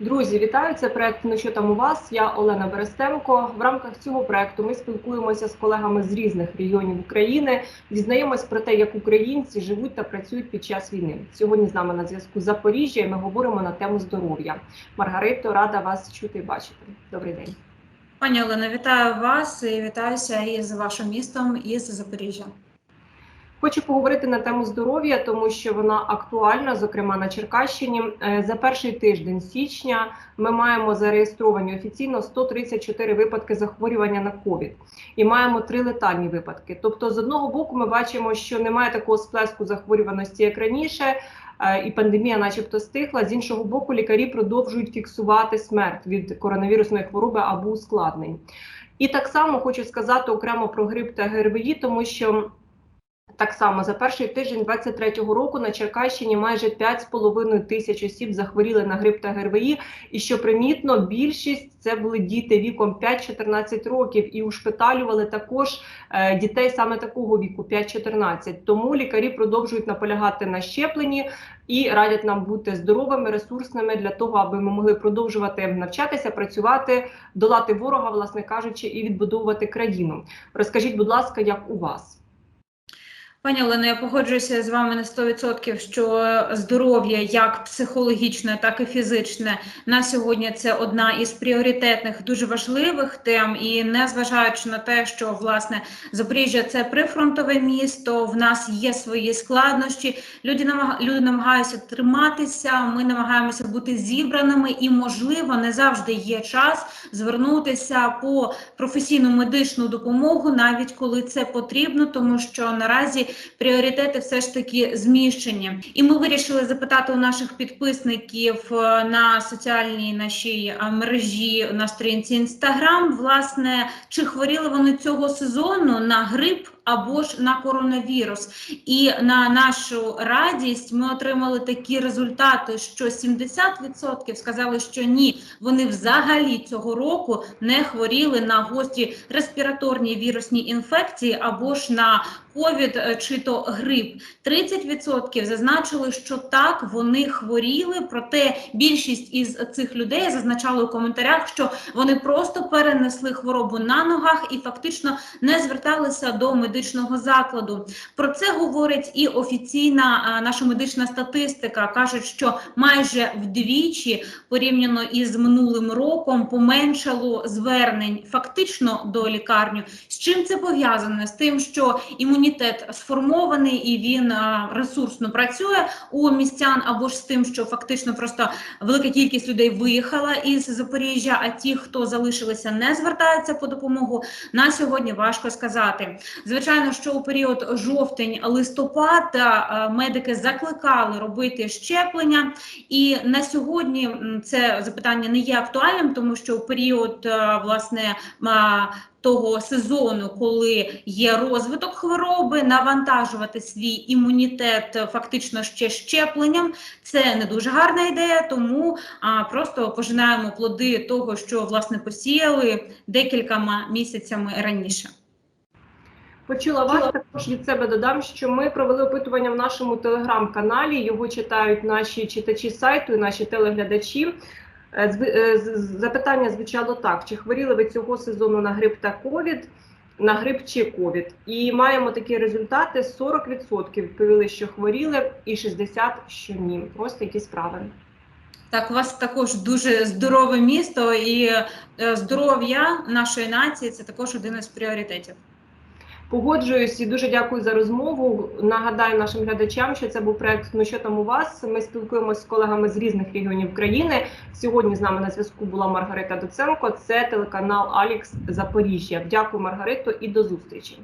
Друзі, вітаю! Це проект «Ну що там у вас? Я Олена Берестенко. В рамках цього проекту ми спілкуємося з колегами з різних регіонів України, дізнаємось про те, як українці живуть та працюють під час війни. Сьогодні з нами на зв'язку Запоріжжя. і Ми говоримо на тему здоров'я. Маргарито, рада вас чути і бачити. Добрий день. Пані Олена, вітаю вас і вітаюся із вашим містом із Запоріжжя. Хочу поговорити на тему здоров'я, тому що вона актуальна, зокрема на Черкащині. Е, За перший тиждень січня ми маємо зареєстровані офіційно 134 випадки захворювання на ковід і маємо три летальні випадки. Тобто, з одного боку, ми бачимо, що немає такого сплеску захворюваності, як раніше. е, І пандемія, начебто, стихла. З іншого боку, лікарі продовжують фіксувати смерть від коронавірусної хвороби або ускладнень. І так само хочу сказати окремо про грип та ГРВІ, тому що так само за перший тиждень 23-го року на Черкащині майже 5,5 тисяч осіб захворіли на грип та ГРВІ. І що примітно, більшість це були діти віком 5-14 років, і ушпиталювали також е, дітей саме такого віку 5-14. Тому лікарі продовжують наполягати на щепленні і радять нам бути здоровими, ресурсними для того, аби ми могли продовжувати навчатися, працювати, долати ворога, власне кажучи, і відбудовувати країну. Розкажіть, будь ласка, як у вас? Пані Олено, я погоджуюся з вами на 100%, що здоров'я як психологічне, так і фізичне на сьогодні це одна із пріоритетних, дуже важливих тем. І незважаючи на те, що власне Запоріжжя це прифронтове місто, в нас є свої складнощі. Люди люди намагаються триматися. Ми намагаємося бути зібраними, і можливо не завжди є час звернутися по професійну медичну допомогу, навіть коли це потрібно, тому що наразі пріоритети все ж таки зміщені. І ми вирішили запитати у наших підписників е, на соціальній нашій е, мережі на сторінці Інстаграм, власне, чи хворіли вони цього сезону на грип або ж на коронавірус. І на нашу радість ми отримали такі результати, що 70% сказали, що ні, вони взагалі цього року не хворіли на гострі респіраторні вірусні інфекції або ж на ковід е, чи то грип. 30% зазначили, що так вони хворіли. Проте більшість із цих людей зазначали у коментарях, що вони просто перенесли хворобу на ногах і фактично не зверталися до медичного закладу. Про це говорить і офіційна наша медична статистика. кажуть, що майже вдвічі порівняно із минулим роком поменшало звернень фактично до лікарню. З чим це пов'язане? З тим, що імунітет сформований і він ресурсно працює у містян, або ж з тим, що фактично просто велика кількість людей виїхала із Запоріжжя, а ті, хто залишилися, не звертаються по допомогу. На сьогодні важко сказати. Звичайно, що у період жовтень-листопад е, медики закликали робити щеплення, і на сьогодні це запитання не є актуальним, тому що у період е, власне. того сезону, коли є розвиток хвороби, навантажувати свій імунітет фактично ще щепленням, це не дуже гарна ідея, тому а, просто пожинаємо плоди того, що власне посіяли декількома місяцями раніше. Почула вас також від себе додам, що ми провели опитування в нашому телеграм-каналі. Його читають наші читачі сайту і наші телеглядачі. Е, е, Запитання звучало так: чи хворіли ви цього сезону на грип та ковід? На грип чи ковід? І маємо такі результати: 40% відповіли, що хворіли, і 60% що ні. Ось такі справи. Так, у вас також дуже здорове місто, і е, здоров'я нашої нації це також один із пріоритетів. Погоджуюсь і дуже дякую за розмову. Нагадаю нашим глядачам, що це був проект Ну що там у вас. Ми спілкуємося з колегами з різних регіонів країни. Сьогодні з нами на зв'язку була Маргарита Доценко. Це телеканал Алікс Запоріжжя. Дякую, Маргарито, і до зустрічі.